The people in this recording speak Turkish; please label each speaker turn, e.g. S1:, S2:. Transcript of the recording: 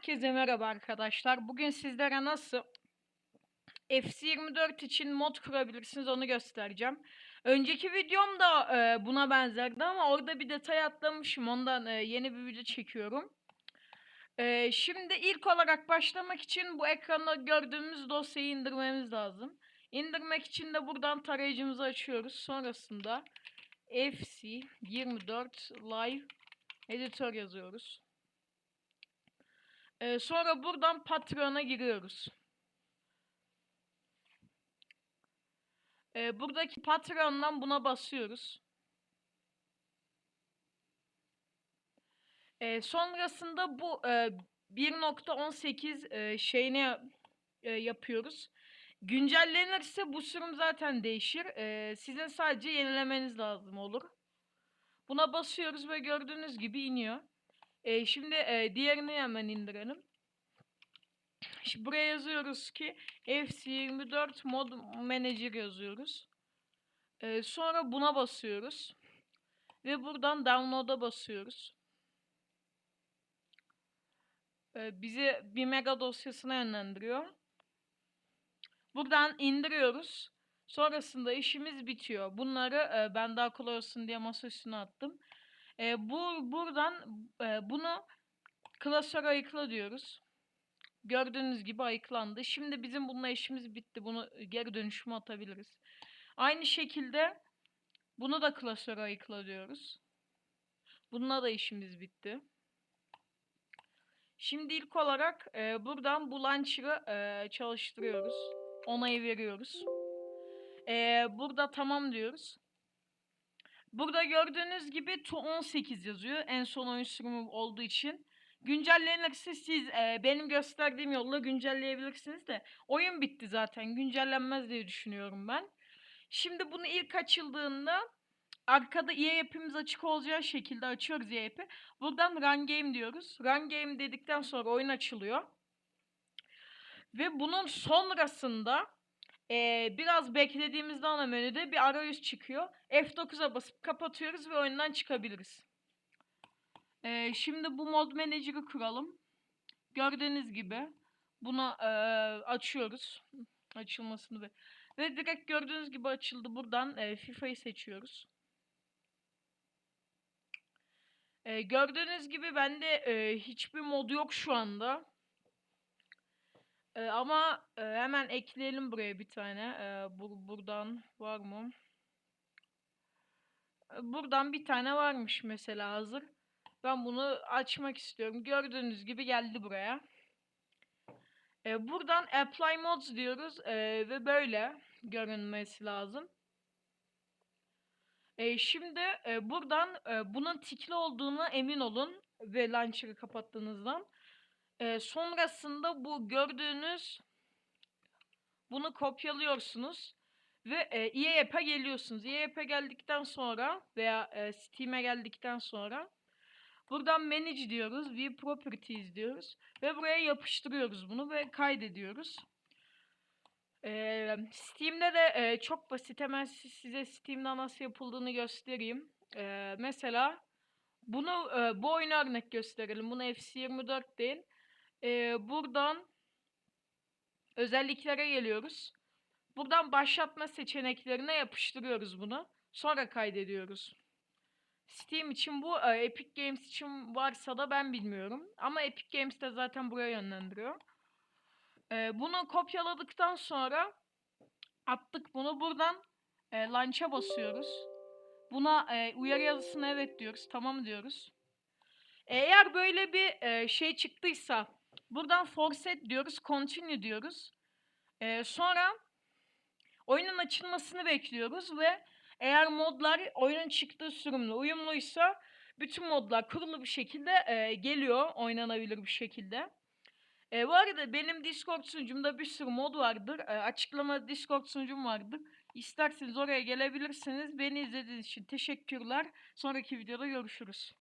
S1: Herkese merhaba arkadaşlar. Bugün sizlere nasıl FC24 için mod kurabilirsiniz onu göstereceğim. Önceki videom da e, buna benzerdi ama orada bir detay atlamışım. Ondan e, yeni bir video çekiyorum. E, şimdi ilk olarak başlamak için bu ekranda gördüğümüz dosyayı indirmemiz lazım. İndirmek için de buradan tarayıcımızı açıyoruz. Sonrasında FC24 Live Editor yazıyoruz. Ee, sonra buradan Patreon'a giriyoruz. Ee, buradaki Patreon'dan buna basıyoruz. Ee, sonrasında bu e, 1.18 e, şeyini e, yapıyoruz. Güncellenirse bu sürüm zaten değişir. E, sizin sadece yenilemeniz lazım olur. Buna basıyoruz ve gördüğünüz gibi iniyor. E, şimdi e, diğerini hemen indirelim. Şimdi buraya yazıyoruz ki FC24 Mod Manager yazıyoruz. E, sonra buna basıyoruz. Ve buradan download'a basıyoruz. E, bizi bir mega dosyasına yönlendiriyor. Buradan indiriyoruz. Sonrasında işimiz bitiyor. Bunları e, ben daha kolay olsun diye masa üstüne attım. E, bu buradan e, bunu klasöre ayıkla diyoruz. Gördüğünüz gibi ayıklandı. Şimdi bizim bununla işimiz bitti. Bunu geri dönüşüme atabiliriz. Aynı şekilde bunu da klasöre ayıkla diyoruz. Bununla da işimiz bitti. Şimdi ilk olarak e, buradan bu launcher'ı e, çalıştırıyoruz. Onayı veriyoruz. E, burada tamam diyoruz. Burada gördüğünüz gibi to 18 yazıyor. En son oyun sürümü olduğu için. Güncellenirse siz e, benim gösterdiğim yolla güncelleyebilirsiniz de oyun bitti zaten. Güncellenmez diye düşünüyorum ben. Şimdi bunu ilk açıldığında arkada EA app'imiz açık olacağı şekilde açıyoruz EA app'i. Buradan run game diyoruz. Run game dedikten sonra oyun açılıyor. Ve bunun sonrasında e, biraz beklediğimizde ana menüde bir arayüz çıkıyor. F9'a basıp kapatıyoruz ve oyundan çıkabiliriz. Ee, şimdi bu mod manager'ı kuralım. Gördüğünüz gibi bunu e, açıyoruz. Açılmasını ve ve direkt gördüğünüz gibi açıldı. Buradan e, FIFA'yı seçiyoruz. E, gördüğünüz gibi bende e, hiçbir mod yok şu anda. E, ama e, hemen ekleyelim buraya bir tane. E, bur buradan var mı? Buradan bir tane varmış mesela hazır. Ben bunu açmak istiyorum. Gördüğünüz gibi geldi buraya. Ee, buradan apply mods diyoruz ee, ve böyle görünmesi lazım. Ee, şimdi e, buradan e, bunun tikli olduğuna emin olun ve launcher'ı kapattığınızdan. E, sonrasında bu gördüğünüz bunu kopyalıyorsunuz ve e, EA App'e geliyorsunuz. EA App'e geldikten sonra veya e, Steam'e geldikten sonra Buradan manage diyoruz. View properties diyoruz. Ve buraya yapıştırıyoruz bunu ve kaydediyoruz. Ee, Steam'de de e, çok basit. Hemen size Steam'de nasıl yapıldığını göstereyim. Ee, mesela bunu e, bu oyunu örnek gösterelim. Bunu FC24 değil. Ee, buradan özelliklere geliyoruz. Buradan başlatma seçeneklerine yapıştırıyoruz bunu. Sonra kaydediyoruz. Steam için bu, Epic Games için varsa da ben bilmiyorum. Ama Epic Games de zaten buraya yönlendiriyor. E, bunu kopyaladıktan sonra attık bunu. Buradan e, launch'a basıyoruz. Buna e, uyarı yazısına evet diyoruz. Tamam diyoruz. Eğer böyle bir e, şey çıktıysa buradan forset diyoruz. Continue diyoruz. E, sonra oyunun açılmasını bekliyoruz ve eğer modlar oyunun çıktığı sürümle uyumluysa bütün modlar kurulu bir şekilde e, geliyor oynanabilir bir şekilde. E, bu arada benim Discord sunucumda bir sürü mod vardır. E, açıklamada Discord sunucum vardır. İsterseniz oraya gelebilirsiniz. Beni izlediğiniz için teşekkürler. Sonraki videoda görüşürüz.